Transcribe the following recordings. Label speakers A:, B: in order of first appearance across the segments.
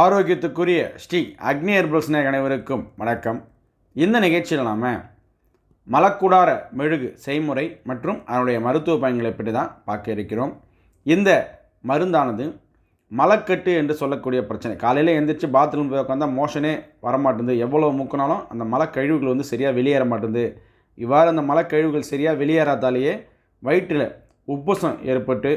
A: ஆரோக்கியத்துக்குரிய ஸ்ரீ அக்னி herbals அனைவருக்கும் வணக்கம். இந்த நிகழ்ச்சியில் நாம் மலக்குடார மெழுகு செய்முறை மற்றும் அதனுடைய மருத்துவ பயன்களை பற்றி தான் பார்க்க இருக்கிறோம். இந்த மருந்தானது மலக்கட்டு என்று சொல்லக்கூடிய பிரச்சனை. காலையில் எழுந்திரிச்சு பாத்ரூம் போய் உட்காந்தா மோஷனே வரமாட்டேங்குது. எவ்வளோ மூக்கினாலும் அந்த மலக்கழிவுகள் வந்து சரியாக வெளியேற மாட்டேங்குது. இவ்வாறு அந்த மலக்கழிவுகள் சரியாக வெளியேறாதாலேயே வயிற்றில் உப்புசம் ஏற்பட்டு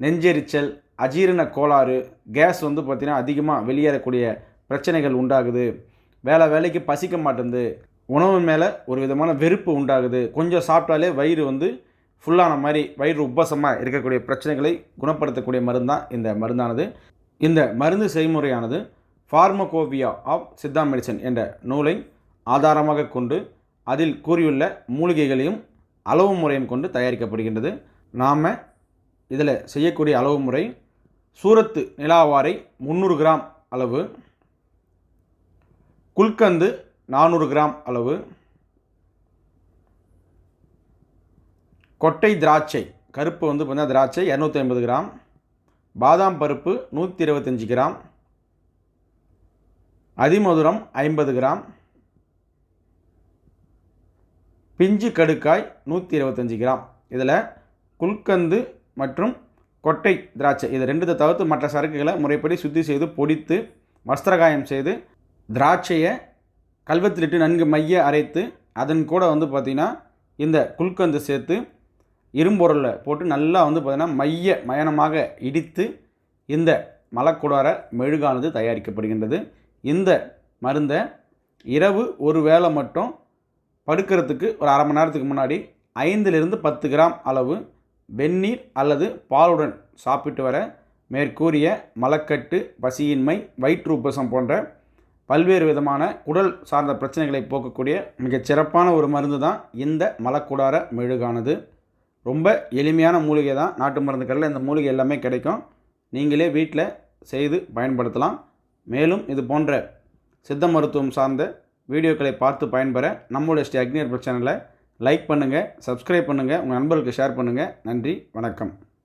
A: நெஞ்செரிச்சல் அஜீரண கோளாறு கேஸ் வந்து பார்த்திங்கன்னா அதிகமாக வெளியேறக்கூடிய பிரச்சனைகள் உண்டாகுது. வேலை வேலைக்கு பசிக்க மாட்டேங்குது உணவு மேலே ஒரு விதமான வெறுப்பு உண்டாகுது. கொஞ்சம் சாப்பிட்டாலே வயிறு வந்து ஃபுல்லான மாதிரி வயிறு உப்பசமாக இருக்கக்கூடிய பிரச்சனைகளை குணப்படுத்தக்கூடிய மருந்தான் இந்த மருந்தானது. இந்த மருந்து செய்முறையானது ஃபார்மகோபியா ஆஃப் சித்தா மெடிசன் என்ற நூலை ஆதாரமாக கொண்டு அதில் கூறியுள்ள மூலிகைகளையும் அளவு முறையும் கொண்டு தயாரிக்கப்படுகின்றது. நாம் இதில் செய்யக்கூடிய அளவு முறை சூரத்து நிலாவாரை முந்நூறு கிராம் அளவு குல்கந்து நானூறு கிராம் அளவு கொட்டை திராட்சை கருப்பு வந்து பார்த்தீங்கன்னா திராட்சை இரநூத்தி ஐம்பது கிராம் பாதாம் பருப்பு நூற்றி இருபத்தஞ்சி கிராம் அதிமதுரம் ஐம்பது கிராம் பிஞ்சு கடுக்காய் நூற்றி இருபத்தஞ்சி கிராம். இதில் குல்கந்து மற்றும் கொட்டை திராட்சை. இது ரெண்டு தவிர்த்து மற்ற சரக்குகளை முறைப்படி சுத்தி செய்து பொடித்து வஸ்திரகாயம் செய்து திராட்சையை கல்வத்திலிட்டு நன்கு மைய அரைத்து அதன் கூட வந்து பார்த்திங்கன்னா இந்த குல்கந்து சேர்த்து இரும்பொருளில் போட்டு நல்லா வந்து பார்த்திங்கன்னா மைய மயனமாக இடித்து இந்த மலக்குடார மெழுகானது தயாரிக்கப்படுகின்றது. இந்த மருந்தை இரவு ஒரு வேளை மட்டும் படுக்கிறதுக்கு ஒரு அரை மணி நேரத்துக்கு முன்னாடி ஐந்திலிருந்து பத்து கிராம் அளவு வெந்நீர் அல்லது பாலுடன் சாப்பிட்டு வர மேற்கூறிய மலக்கட்டு பசியின்மை வயிற்று போன்ற பல்வேறு விதமான குடல் சார்ந்த பிரச்சனைகளை போக்கக்கூடிய மிகச் சிறப்பான ஒரு மருந்து தான் இந்த மலக்குடார மெழுகானது. ரொம்ப எளிமையான மூலிகை தான். நாட்டு மருந்து கடையில் இந்த மூலிகை எல்லாமே கிடைக்கும். நீங்களே வீட்டில் செய்து பயன்படுத்தலாம். மேலும் இது போன்ற சித்த மருத்துவம் சார்ந்த வீடியோக்களை பார்த்து பயன்பெற நம்முடைய ஸ்ரீ அக்னியர் சேனலை லைக் பண்ணுங்கள் சப்ஸ்கிரைப் பண்ணுங்கள் உங்கள் நண்பர்களுக்கு ஷேர் பண்ணுங்கள் நன்றி வணக்கம்.